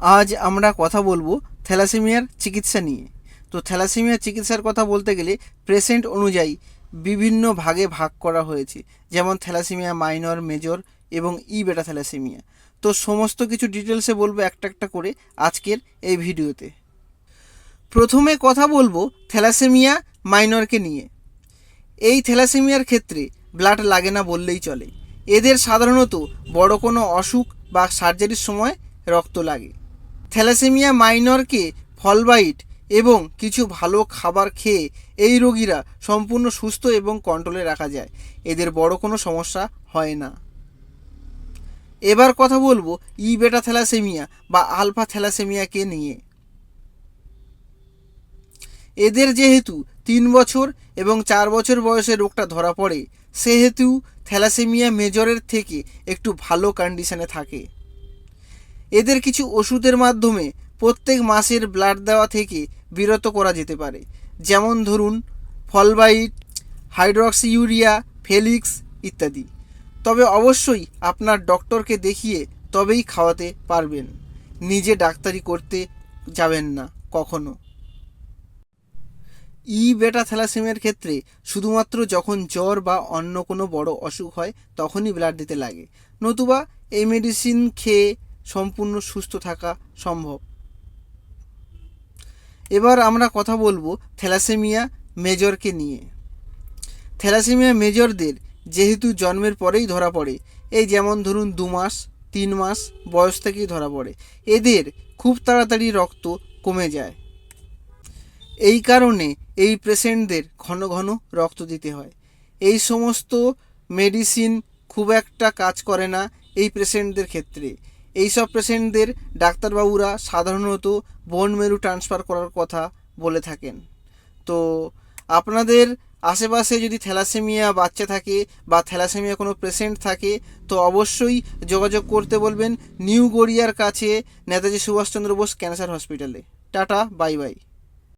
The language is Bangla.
আজ আমরা কথা বলব থ্যালাসেমিয়ার চিকিৎসা নিয়ে। তো থ্যালাসেমিয়ার চিকিৎসার কথা বলতে গেলে প্রেসেন্ট অনুযায়ী বিভিন্ন ভাগে ভাগ করা হয়েছে, যেমন থ্যালাসেমিয়া মাইনর, মেজর এবং ই বেটা থ্যালাসেমিয়া। তো সমস্ত কিছু ডিটেলসে বলব একটা একটা করে আজকের এই ভিডিওতে। প্রথমে কথা বলব থ্যালাসেমিয়া মাইনরকে নিয়ে। এই থ্যালাসেমিয়ার ক্ষেত্রে ব্লাড লাগে না বললেই চলে। এদের সাধারণত বড় কোনো অসুখ বা সার্জারির সময় রক্ত লাগে। থ্যালাসেমিয়া মাইনরকে ফলবাইট এবং কিছু ভালো খাবার খেয়ে এই রোগীরা সম্পূর্ণ সুস্থ এবং কন্ট্রোলে রাখা যায়। এদের বড় কোনো সমস্যা হয় না। এবার কথা বলব ই বেটা থ্যালাসেমিয়া বা আলফা থ্যালাসেমিয়াকে নিয়ে। এদের যেহেতু তিন বছর এবং চার বছর বয়সে রোগটা ধরা পড়ে, সেহেতু থ্যালাসেমিয়া মেজরের থেকে একটু ভালো কন্ডিশনে থাকে। এদের কিছু ওষুধের মাধ্যমে প্রত্যেক মাসের ব্লাড দেওয়া থেকে বিরত করা যেতে পারে। যেমন ধরুন, ফলবাইট হাইড্রক্সি ইউরিয়া ফেলিক্স ইত্যাদি। তবে অবশ্যই আপনার ডক্টরকে দেখিয়ে তবেই খাওয়াতে পারবেন। নিজে ডাক্তারি করতে যাবেন না, কখনো। ই বেটা থ্যালাসেমিয়ার ক্ষেত্রে শুধুমাত্র যখন জ্বর বা অন্য কোনো বড় অসুখ হয়, তখনই ব্লাড দিতে লাগে। নতুবা এই মেডিসিন খেয়ে সম্পূর্ণ সুস্থ থাকা সম্ভব। এবার আমরা কথা বলব থ্যালাসেমিয়া মেজরকে নিয়ে। থ্যালাসেমিয়া মেজরদের যেহেতু জন্মের পরেই ধরা পড়ে, এই যেমন ধরুন দু মাস, তিন মাস বয়স থেকেই ধরা পড়ে, এদের খুব তাড়াতাড়ি রক্ত কমে যায়। এই কারণে এই পেশেন্টদের ঘন ঘন রক্ত দিতে হয়। এই সমস্ত মেডিসিন খুব একটা কাজ করে না এই পেশেন্টদের ক্ষেত্রে। এই সব পেশেন্টদের ডাক্তারবাবুরা সাধারণত বোন মেরু ট্রান্সফার করার কথা বলে থাকেন। তো আপনাদের আশেপাশে যদি থ্যালাসেমিয়া বাচ্চা থাকে বা থ্যালাসেমিয়া কোনো পেশেন্ট থাকে, তো অবশ্যই যোগাযোগ করতে বলবেন নিউ গড়িয়ার কাছে নেতাজি সুভাষচন্দ্র বোস ক্যান্সার হসপিটালে। Tata, bye bye.